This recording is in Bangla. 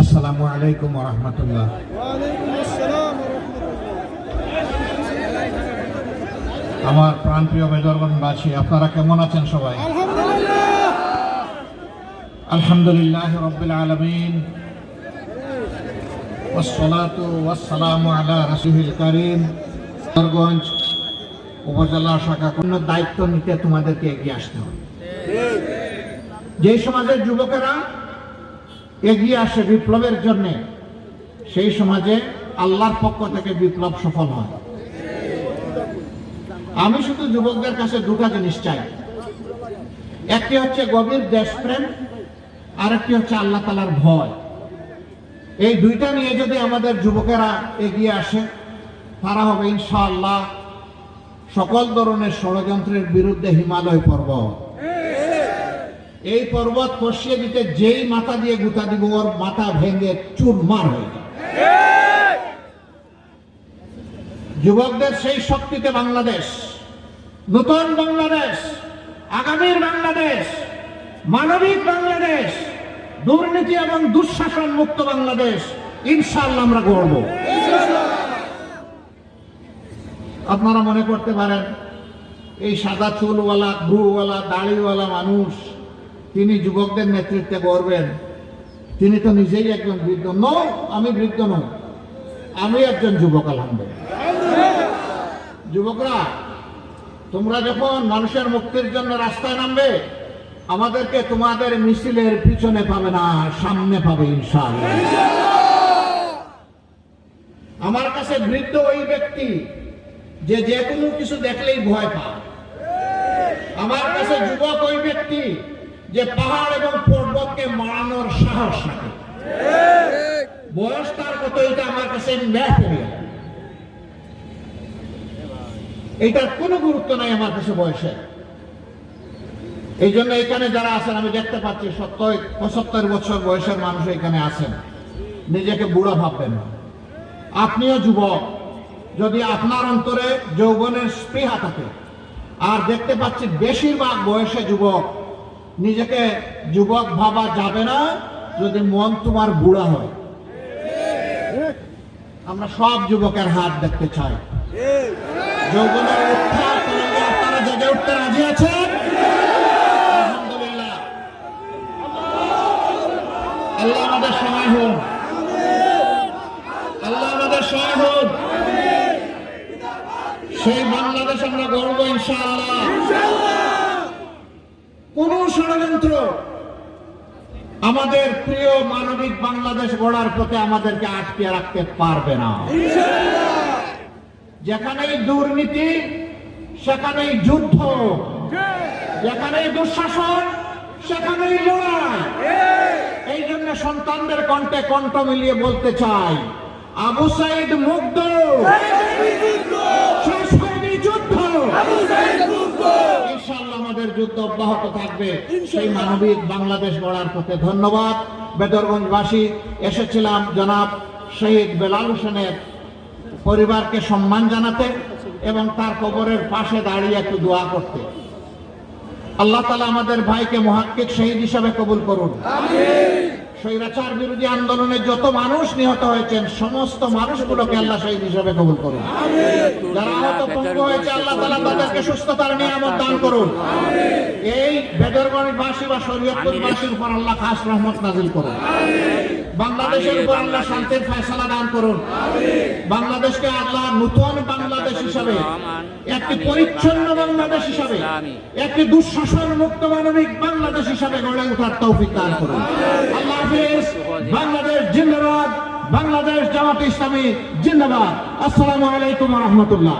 আসসালামু আলাইকুম রহমতুল্লাহ আমার প্রাণপ্রিয় মেজরগঞ্জবাসী আপনারা কেমন আছেন সবাই? আলহামদুলিল্লাহ রবিল আলমিন والصلاة والسلام على رسول الكريم মেজরগঞ্জ উপজেলা শাখা কোনো দায়িত্ব নিতে তোমাদেরকে এগিয়ে আসতে হবে যে সমাজের যুবকেরা এগিয়ে আসে বিপ্লবের জন্য সেই সমাজে আল্লাহর পক্ষ থেকে বিপ্লব সফল হয় আমি শুধু যুবকদের কাছে দুটো জিনিস চাই একটি হচ্ছে গভীর দেশপ্রেম আর একটি হচ্ছে আল্লাহ তালার ভয়। এই দুইটা নিয়ে যদি আমাদের যুবকেরা এগিয়ে আসে, তারা হবে ইনশাআল্লাহ সকল ধরনের ষড়যন্ত্রের বিরুদ্ধে হিমালয় পর্বত। এই পর্বত খসিয়ে দিতে যেই মাথা দিয়ে গুতা দিব, ওর মাথা ভেঙে চুরমার হয়ে যাবে। যুবকদের সেই শক্তিতে বাংলাদেশ, নতুন বাংলাদেশ, আগামীর বাংলাদেশ মানবিক বাংলাদেশ, দুর্নীতি এবং দুঃশাসন মুক্ত বাংলাদেশ, ইনশাআল্লাহ আমরা গড়ব। আপনারা মনে করতে পারেন, এই সাদা চুলওয়ালা ব্রুওয়ালা দাড়িওয়ালা মানুষ, তিনি যুবকদের নেতৃত্বে গড়বেন। তিনি তো নিজেই একজন বৃদ্ধ। ন আমি বৃদ্ধ নই। আমি একজন যুবক, আলহামদুলিল্লাহ। যুবকরা, তোমরা যখন মানুষের মুক্তির জন্য রাস্তায় নামবে আমাদেরকে তোমাদের মিছিলের পিছনে পাবে না, সামনে পাবে আমার কাছে বৃদ্ধ ওই ব্যক্তি যে যে কোনো কিছু দেখলেই ভয় পায়। আমার কাছে যুবক ওই ব্যক্তি যে পাহাড় এবং পর্বতকে মারানোর সাহস রাখে। বয়স তার কত, এটা আমার কাছে গেল। কোনো গুরুত্ব নাই আমার কাছে বয়সে এই জন্য এখানে যারা আছেন, আমি দেখতে পাচ্ছি সত্তর, পঁচাত্তর বছর বয়সের মানুষ এখানে আছেন। নিজেকে বুড়ো ভাববেন আপনিও যুবক, যদি আপনার অন্তরে যৌবনের স্পৃহা থাকে, আর দেখতে পাচ্ছি বেশিরভাগ বয়সে যুবক, নিজেকে যুবক ভাবা যাবে না, যদি মন তোমার বুড়া হয়। আমরা সব যুবকের হাত দেখতে চাই। যৌবনের উত্থান তরঙ্গে আপনারা জেগে উঠতে রাজি আছেন আলহামদুলিল্লাহ আল্লাহ আমাদের সহায় হন আল্লাহ আমাদের সহায় হন সেই বাংলাদেশ আমরা গর্ব ইনশাআল্লাহ কোন ষড়যন্ত্র। আমাদের প্রিয় মানবিক বাংলাদেশ গড়ার পথে আমাদেরকে আটকে রাখতে পারবে না। যেখানেই দুর্নীতি, সেখানেই যুদ্ধ, যেখানেই দুঃশাসন, সেখানেই লড়াই। এই জন্য সন্তানদের কণ্ঠে কণ্ঠ মিলিয়ে বলতে চাই, আবু সাইদ মুগ্ধ শেষ হয়নি যুদ্ধ ইনশাআল্লাহ আমাদের যুদ্ধ অব্যাহত থাকবে। সেই মানবিক বাংলাদেশ গড়ার পথে ধন্যবাদ। বেদরগঞ্জবাসী এসেছিলাম জনাব শহীদ বেলাল হোসেনের পরিবারকে সম্মান জানাতে এবং তার কবরের পাশে দাঁড়িয়ে একটু দোয়া করতে। আল্লাহ তালা আমাদের ভাইকে মহাক্কিক শহীদ হিসাবে কবুল করুন। স্বৈরাচার বিরোধী আন্দোলনে যত মানুষ নিহত হয়েছেন সমস্ত মানুষগুলোকে আল্লাহ শহীদ হিসাবে কবুল করুন। যারা আহত পঙ্গু হয়েছে আল্লাহ তালা তাদেরকে সুস্থতার নিয়ামত দান করুন। এই বেদরগঞ্জবাসী বা শরীয়তপুরবাসীর উপর আল্লাহ খাস রহমত নাজিল করুন। বাংলাদেশের উপর আল্লাহ শান্তির ফয়সালা দান করুন। বাংলাদেশকে আল্লাহ নতুন বাংলাদেশ হিসাবে একটি পরিচ্ছন্ন বাংলাদেশ হিসাবে একটি দুঃশাসন মুক্ত মানবিক বাংলাদেশ হিসাবে গড়ে ওঠার তৌফিক দান করুন। আল্লাহ হাফিজ। বাংলাদেশ জিন্দাবাদ। বাংলাদেশ জামাত ইসলামী জিন্দাবাদ। আসসালামু আলাইকুম রহমতুল্লাহ।